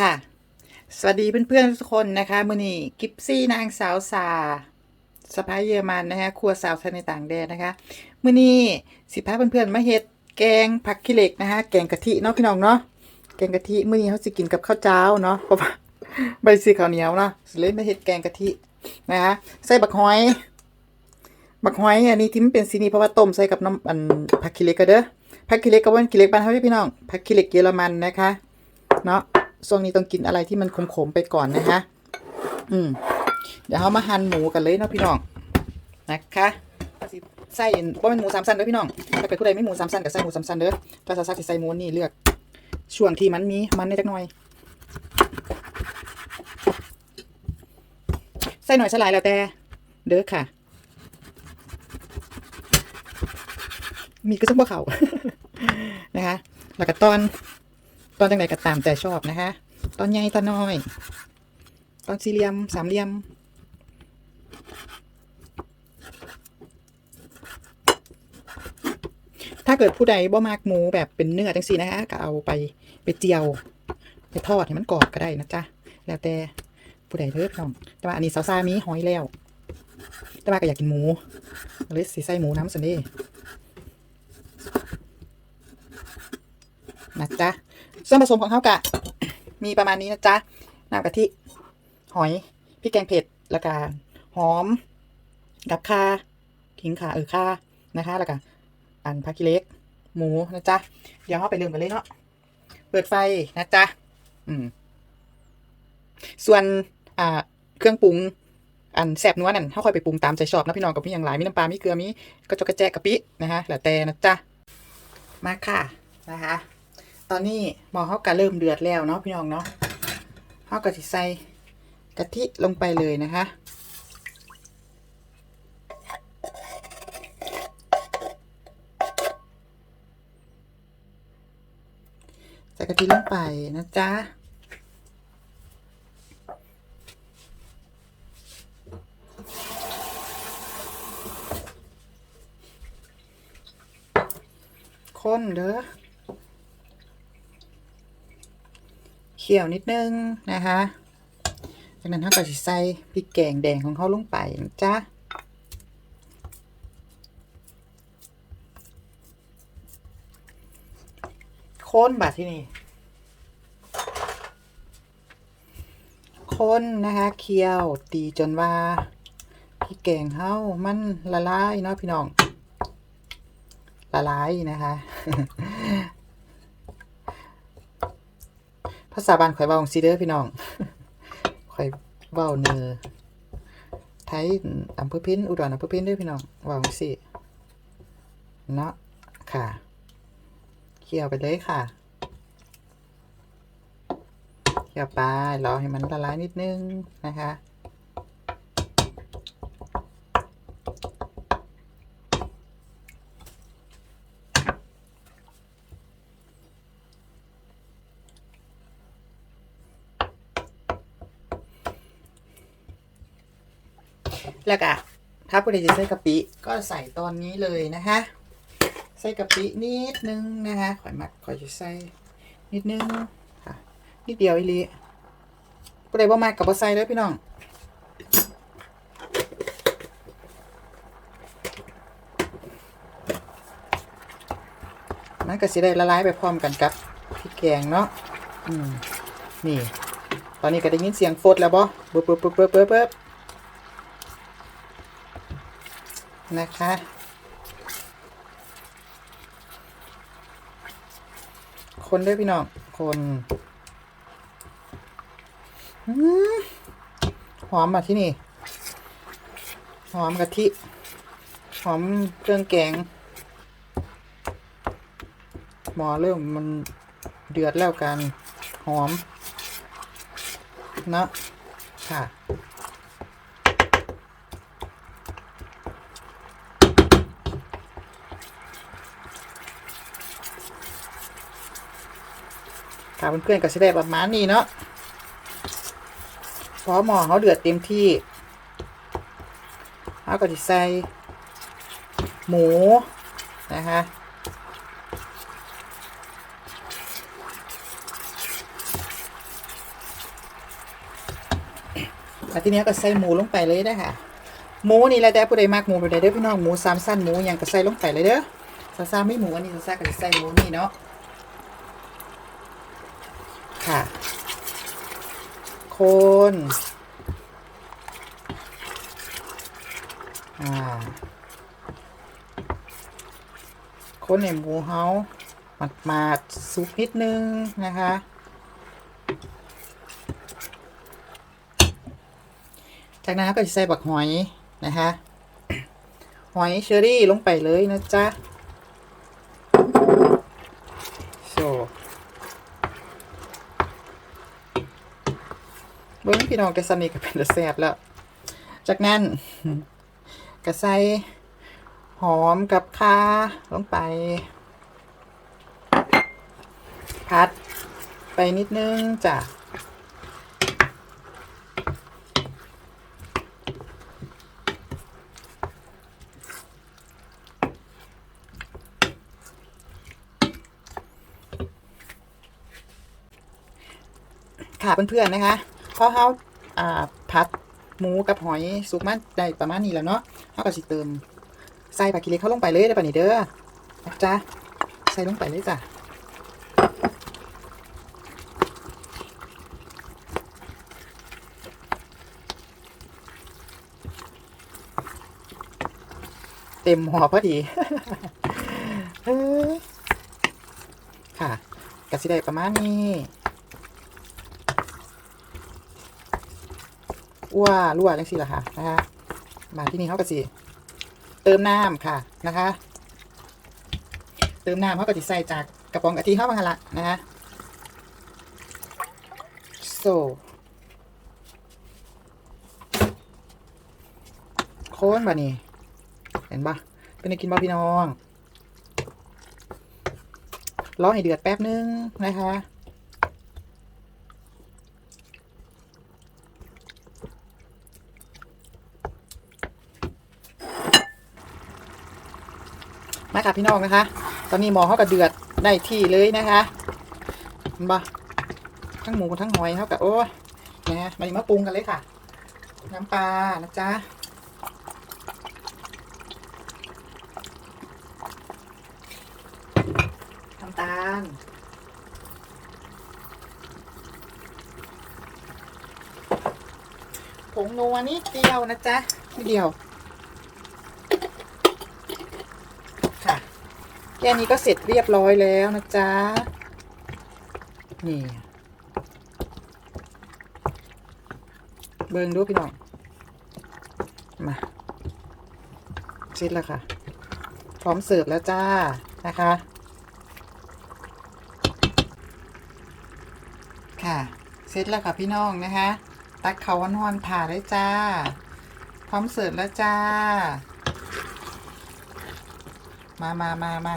ค่ะ สวัสดีเพื่อนๆทุกคนนะคะมือนี้กิฟซี่นางสาวสาสะพายเยอรมันนะคะครัวสาวไทยในต่างแดนนะคะมือนี้สิพาเพื่อนๆมาเฮ็ดแกงผักขี้เหล็กนะคะแกงกะทิเนาะพี่น้องเนาะแกงกะทิมือนี้เขาสิกินกับข้าวเจ้าเนาะเพราะว่าใบสีข้าวเหนียวเนาะสิเลยมาเฮ็ดแกงกะทินะคะใส่บักหอย บักหอยอันนี้ที่มันเป็นสีนี้เพราะว่าต้มใส่กับน้ำอันผักขี้เหล็กก็เด้อผักขี้เหล็กก็ว่าขี้เหล็กบ้านเฮาพี่น้องผักขี้เหล็กเยอรมันนะคะ เนาะ ช่วงนี้ต้องกินอะไรที่มันขมๆไปก่อนนะคะอืมเดี๋ยวเรามาหั่นหมูกันเลยเนาะพี่น้องนะคะใส่บ่เป็นหมูสามสั้นเด้อพี่น้องถ้าเกิดผู้ใดไม่หมูสามสั้นก็ใส่หมูสามสั้นเด้อถ้าซาซาสิใส่หมูนี่เลือกช่วงที่มันมีมันในจักหน่อย ใส่หน่อยสลายแล้วแต่เด้อค่ะ มีก็ต้องบ่เขานะคะแล้วก็ตอน ตอนจังไดก็ตามแต่ชอบนะคะ ตอนใหญ่ตอนน้อย ตอนสี่เหลี่ยมสามเหลี่ยม ถ้าเกิดผู้ใดบ่มากหมูแบบเป็นเนื้อจังซี่นะคะก็เอาไปไปเจียว ไปทอดให้มันกรอบก็ได้นะจ๊ะ แล้วแต่ผู้ใดเด้อพี่น้อง แต่ว่าอันนี้สาซามีหอยแล้ว แต่ว่าก็อยากกินหมูเลยสิใส่หมูน้ำสันเด้นะจ๊ะ ส่วนผสมของเขากะ มีประมาณนี้นะจ๊ะน้ำกะทิ หอยพริกแกงเผ็ดแล้วก็หอม กับข่าขิงข่าเออข่านะคะแล้วก็อันผักกิเล็ก หมูนะจ๊ะเดี๋ยวเราไปเริ่มกันเลยเนาะเปิดไฟนะจ๊ะอืม ส่วนอ่าเครื่องปรุงอันแซ่บนัวนั่นเขาค่อยไปปรุงตามใจชอบนะพี่น้องกับพี่อย่างหลายมีน้ำปลา มีเกลือ มีกระจกกระแจกกะปินะคะแล้วแต่นะจ๊ะ มาค่ะนะคะ ตอนนี้หม้อเขาก็เริ่มเดือดแล้วเนาะพี่น้องเนาะเขาก็จะใส่กะทิลงไปเลยนะคะใส่กะทิลงไปนะจ๊ะคนเด้อ คี่ยวนิดนึงนะคะจากนั้นเราก็จะใส่พริกแกงแดงของเขาลงไปนะจ๊ะค้นบาดที่นี่ค้นนะคะเคี่ยวตีจนว่าพริกแกงเฮามันละลายเนาะพี่น้องละลายนะคะ ภาษาบ้านข่อยเว้าซีเด้อพี่น้องข่อยเว้าเนอไทยอำเภอพินอุดรอำเภอพินด้วยพี่น้องเว้าสิเนาะค่ะเคี่ยวไปเลยค่ะเคี่ยวไปรอให้มันละลายนิดนึงนะคะ แล้วก็ถ้าผู้ใดจะใส่กะปิก็ใส่ตอนนี้เลยนะคะใส่กะปินิดนึงนะคะข่อยมักข่อยจะใส่นิดนึงค่ะนิดเดียวอีหลีผู้ใดบ่มากกับบ่ใส่เลยพี่น้องมันก็สิได้ละลายไปพร้อมกันกับพริกแกงเนาะอืมนี่ ตอนนี้ก็ได้ยินเสียงฟดแล้วบ่ปึ๊บปึ๊บปึ๊บปึ๊บปึ๊บปึ๊บ นะคะ คนด้วยพี่น้อง คนอืมหอมมาที่นี่ หอมกะทิ หอมเครื่องแกง หมอเริ่มมันเดือดแล้วกัน หอม เนาะค่ะ ค่ะเพื่อนๆก็แสดงประมาณนี้เนาะพอหมอเขาเดือดเต็มที่เขาก็จะใส่หมูนะคะแล้วทีนี้ก็ใส่หมูลงไปเลยนะคะหมูนี่แหละแต่ผู้ใดมากหมูผู้ใดเด้อพี่น้องหมูสามสั้นหมูหยังก็ใส่ลงไปเลยเด้อซาซาไม่หมูอันนี้ซาซาก็จะใส่หมูนี่เนาะ ค่ะ โคนอ่าคนในหมูเฮาหมัดมาดๆซุปนิดนึงนะคะ จากนั้นก็จะใส่บักหอยนะคะ หอยเชอรี่ลงไปเลยนะจ๊ะโชเบิ้ง พี่น้องแกสนิทกับเป็นตะแซบแล้ว จากนั้นก็ใส่หอมกับคาลงไป พัดไปนิดนึงจ้ะค่ะเพื่อนๆนะคะ พอเขาอ่าผัดหมูกับหอยสุกมันได้ประมาณนี้แล้วเนาะเขาก็สิเติมใส่ปลากิเลสเข้าลงไปเลยได้ป่ะนี่เด้อนะจ๊ะใส่ลงไปเลยจ้ะเต็มหัวพอดีค่ะกะสิได้ประมาณนี้ อ้วรั่วจังสิล่ะค่ะนะคะมาที่นี่เขาก็สิเติมน้ำค่ะนะคะ เติมน้ำเขาก็จะใส่จากกระป๋องกะทิเข้ามาละนะคะโซโค้นบ่นี่เห็นปะเป็นไงกินบ่พี่น้องรอให้เดือดแป๊บนึงนะคะ มาค่ะพี่น้องนะคะ ตอนนี้หมอเขาก็เดือดได้ที่เลยนะคะเห็นปะทั้งหมูทั้งหอยเขากับโอ้ยนะมามาปรุงกันเลยค่ะ น้ำปลานะจ๊ะน้ำตาลผงนัวนิดเดียวนะจ๊ะนิดเดียว ค่ะ แค่นี้ก็เสร็จเรียบร้อยแล้วนะจ๊ะ นี่ เบิ่งดูพี่น้อง มาเสร็จแล้วค่ะ พร้อมเสิร์ฟแล้วจ้า นะคะ ค่ะ เสร็จแล้วค่ะพี่น้องนะคะ ตักเขาวันอนๆผ่าเลยจ้า พร้อมเสิร์ฟแล้วจ้า มามามามา